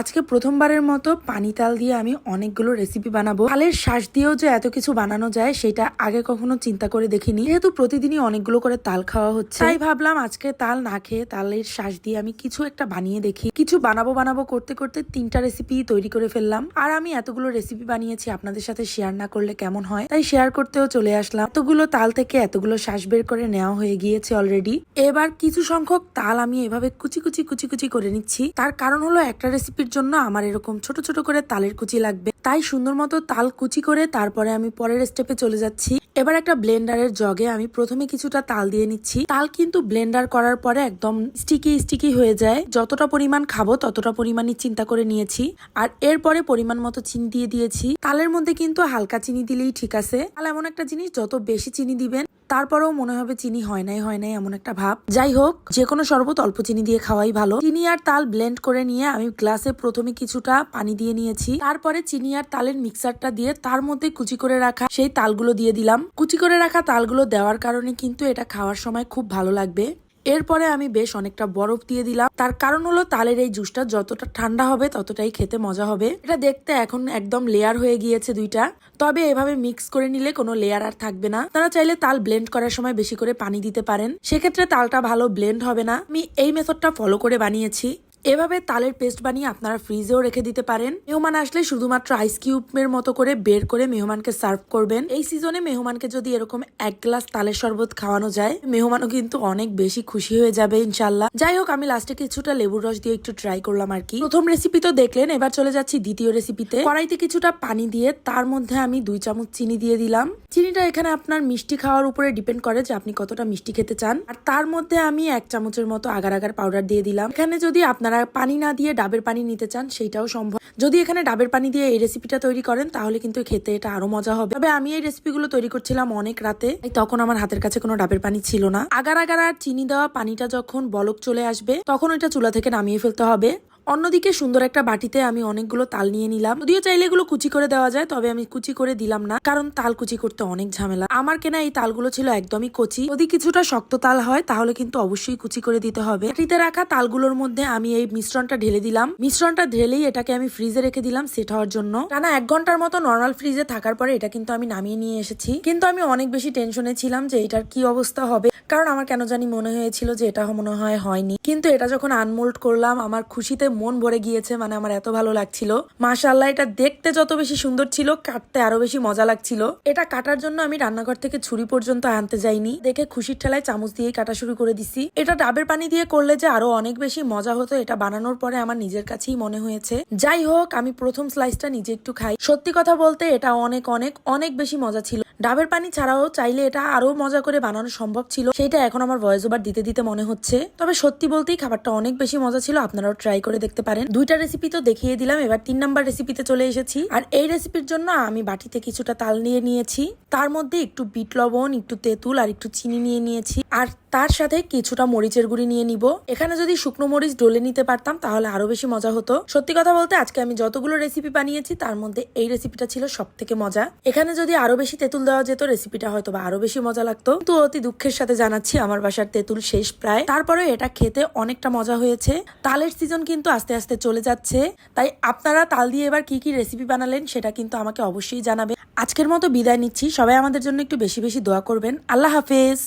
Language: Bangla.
আজকে প্রথমবারের মতো পানি তাল দিয়ে আমি অনেকগুলো রেসিপি বানাবো। তালের শ্বাস দিয়েও যে এত কিছু বানানো যায়, সেটা আগে কখনো চিন্তা করে দেখিনি। যেহেতু প্রতিদিনই অনেকগুলো করে তাল খাওয়া হচ্ছে, তাই ভাবলাম আজকে তাল না খেয়ে তালের শ্বাস দিয়ে আমি কিছু একটা বানিয়ে দেখি। কিছু বানাবো বানাবো করতে করতে তিনটা রেসিপি তৈরি করে ফেললাম। আর আমি এতগুলো রেসিপি বানিয়েছি আপনাদের সাথে শেয়ার না করলে কেমন হয়, তাই শেয়ার করতেও চলে আসলাম। এতগুলো তাল থেকে এতগুলো শ্বাস বের করে নেওয়া হয়ে গিয়েছে অলরেডি এবার কিছু সংখ্যক তাল আমি এভাবে কুচি কুচি কুচি কুচি করে নিচ্ছি। তার কারণ হলো একটা রেসিপির জন্য আমার এরকম ছোট ছোট করে তালের কুচি লাগবে। তাই সুন্দর মতো তাল কুচি করে তারপরে আমি পরের স্টেপে চলে যাচ্ছি। এবার একটা ব্লেন্ডারের জগে আমি প্রথমে কিছুটা তাল দিয়ে নিচ্ছি। তাল কিন্তু ব্লেন্ডার করার পরে একদম স্টিকি স্টিকি হয়ে যায়। যতটা পরিমাণ খাব, ততটা পরিমাণই চিন্তা করে নিয়েছি। আর এরপরে পরিমাণ মতো চিনি দিয়ে দিয়েছি। তালের মধ্যে কিন্তু হালকা চিনি দিলেই ঠিক আছে। তাল এমন একটা জিনিস, যত বেশি চিনি দিবেন, তারপরেও মনে হবে চিনি হয় নাই হয় নাই এমন একটা ভাব। যাই হোক যে কোনো শরবত অল্প চিনি দিয়ে খাওয়াই ভালো। চিনি আর তাল ব্লেন্ড করে নিয়ে আমি গ্লাসে প্রথমে কিছুটা পানি দিয়ে নিয়েছি। তারপরে চিনি আর তালের মিক্সারটা দিয়ে তার মধ্যে কুচি করে রাখা সেই তালগুলো দিয়ে দিলাম। কুচি করে রাখা তালগুলো দেওয়ার কারণে কিন্তু এটা খাওয়ার সময় খুব ভালো লাগবে। এরপরে আমি বেশ অনেকটা বরফ দিয়ে দিলাম। তার কারণ হলো তালের এই জুসটা যতটা ঠান্ডা হবে ততটাই খেতে মজা হবে। এটা দেখতে এখন একদম লেয়ার হয়ে গিয়েছে দুইটা। তবে এভাবে মিক্স করে নিলে কোনো লেয়ার আর থাকবে না। তারা চাইলে তাল ব্লেন্ড করার সময় বেশি করে পানি দিতে পারেন। সেক্ষেত্রে তালটা ভালো ব্লেন্ড হবে না। আমি এই মেথডটা ফলো করে বানিয়েছি। এভাবে তালের পেস্ট বানিয়ে আপনারা ফ্রিজেও রেখে দিতে পারেন। মেহমান আসলে শুধুমাত্র আইস কিউবের মতো করে বের করে মেহমানকে সার্ভ করবেন। এই সিজনে মেহমানকে যদি এরকম এক গ্লাস তালের শরবত খাওয়ানো যায়, মেহমানও কিন্তু অনেক বেশি খুশি হয়ে যাবে ইনশাল্লাহ যাই হোক, আমি লাস্টে কিছুটা লেবুর রস দিয়ে একটু ট্রাই করলাম আর কি। প্রথম রেসিপি তো দেখলেন, এবার চলে যাচ্ছি দ্বিতীয় রেসিপিতে কড়াইতে কিছুটা পানি দিয়ে তার মধ্যে আমি দুই চামচ চিনি দিয়ে দিলাম। চিনিটা এখানে আপনার মিষ্টি খাওয়ার উপরে ডিপেন্ড করে যে আপনি কতটা মিষ্টি খেতে চান। আর তার মধ্যে আমি এক চামচের মতো আগার আগার পাউডার দিয়ে দিলাম। এখানে যদি আপনারা পানি না দিয়ে ডাবের পানি নিতে চান, সেইটাও সম্ভব। যদি এখানে ডাবের পানি দিয়ে এই রেসিপিটা তৈরি করেন, তাহলে কিন্তু খেতে এটা আরও মজা হবে। তবে আমি এই রেসিপিগুলো তৈরি করছিলাম অনেক রাতে। তখন আমার হাতের কাছে কোনো ডাবের পানি ছিল না। আগার আগার আর চিনি দেওয়া পানিটা যখন বলক চলে আসবে, তখন এটা চুলা থেকে নামিয়ে ফেলতে হবে। অন্যদিকে সুন্দর একটা বাটিতে আমি অনেকগুলো তাল নিয়ে নিলাম। যদিও চাইলে এগুলো কুচি করে দেওয়া যায়, তবে আমি কুচি করে দিলাম না, কারণ তাল কুচি করতে অনেক ঝামেলা। আমার কেনা এই তালগুলো ছিল একদমই কচি। যদি কিছুটা শক্ত তাল হয়, তাহলে কিন্তু অবশ্যই কুচি করে দিতে হবে। বাটিতে রাখা তালগুলোর মধ্যে আমি এই মিশ্রণটা ঢেলে দিলাম। মিশ্রণটা ঢেলেই এটাকে আমি ফ্রিজে রেখে দিলাম সেট হওয়ার জন্য। টানা এক ঘণ্টার মতো নর্মাল ফ্রিজে থাকার পরে এটা কিন্তু আমি নামিয়ে নিয়ে এসেছি। কিন্তু আমি অনেক বেশি টেনশনে ছিলাম যে এটার কি অবস্থা হবে, কারণ আমার কেন জানি মনে হয়েছিল যে এটা মনে হয় হয়নি। কিন্তু এটা যখন আনমোল্ড করলাম, আমার খুশিতে মন ভরে গিয়েছে মানে আমার এত ভালো লাগছিল। মাশাল্লাহ এটা দেখতে যত বেশি সুন্দর ছিল, কাটতে আরও বেশি মজা লাগছিল। এটা কাটার জন্য আমি রান্নাঘর থেকে ছুরি পর্যন্ত আনতে যাইনি। দেখে খুশির ঠেলায় চামচ দিয়ে কাটা শুরু করে দিছি। এটা ডাবের পানি দিয়ে করলে যে আরও অনেক বেশি মজা হতো, এটা বানানোর পরে আমার নিজের কাছেই মনে হয়েছে। যাই হোক, আমি প্রথম স্লাইসটা নিজে একটু খাই। সত্যি কথা বলতে, এটা অনেক অনেক অনেক বেশি মজা ছিল। ডাবের পানি ছাড়াও চাইলে এটা আরও মজা করে বানানো সম্ভব ছিল। সেটা এখন আমার ভয়েস ওভার দিতে দিতে মনে হচ্ছে। তবে সত্যি বলতেই খাবারটা অনেক বেশি মজা ছিল, আপনারাও ট্রাই করে দেখতে পারেন। দুইটা রেসিপি তো দেখিয়ে দিলাম, এবার তিন নাম্বার রেসিপিতে চলে এসেছি। আর এই রেসিপির জন্য আমি বাটিতে কিছুটা তাল নিয়ে নিয়েছি। তার মধ্যে একটু বিট লবণ, একটু তেঁতুল আর একটু চিনি নিয়ে নিয়েছি। আর তার সাথে কিছুটা মরিচের গুঁড়ি নিয়ে নিব। এখানে যদি শুকনো মরিচ ডলে নিতে পারতাম, তাহলে আরও বেশি মজা হতো। সত্যি কথা বলতে, আজকে আমি যতগুলো রেসিপি বানিয়েছি, তার মধ্যে এই রেসিপিটা ছিল সব থেকে মজা। এখানে যদি আরও বেশি তেঁতুল দেওয়া যেত রেসিপিটা হয়তো বা আরও বেশি মজা লাগতো। কিন্তু অতি দুঃখের সাথে জানাচ্ছি, আমার বাসার তেঁতুল শেষ প্রায়। তারপরে এটা খেতে অনেকটা মজা হয়েছে। তালের সিজন কিন্তু আস্তে আস্তে চলে যাচ্ছে। তাই আপনারা তাল দিয়ে এবার কি কি রেসিপি বানালেন, সেটা কিন্তু আমাকে অবশ্যই জানাবেন। আজকের মতো বিদায় নিচ্ছি। সবাই আমাদের জন্য একটু বেশি বেশি দোয়া করবেন। আল্লাহ হাফেজ!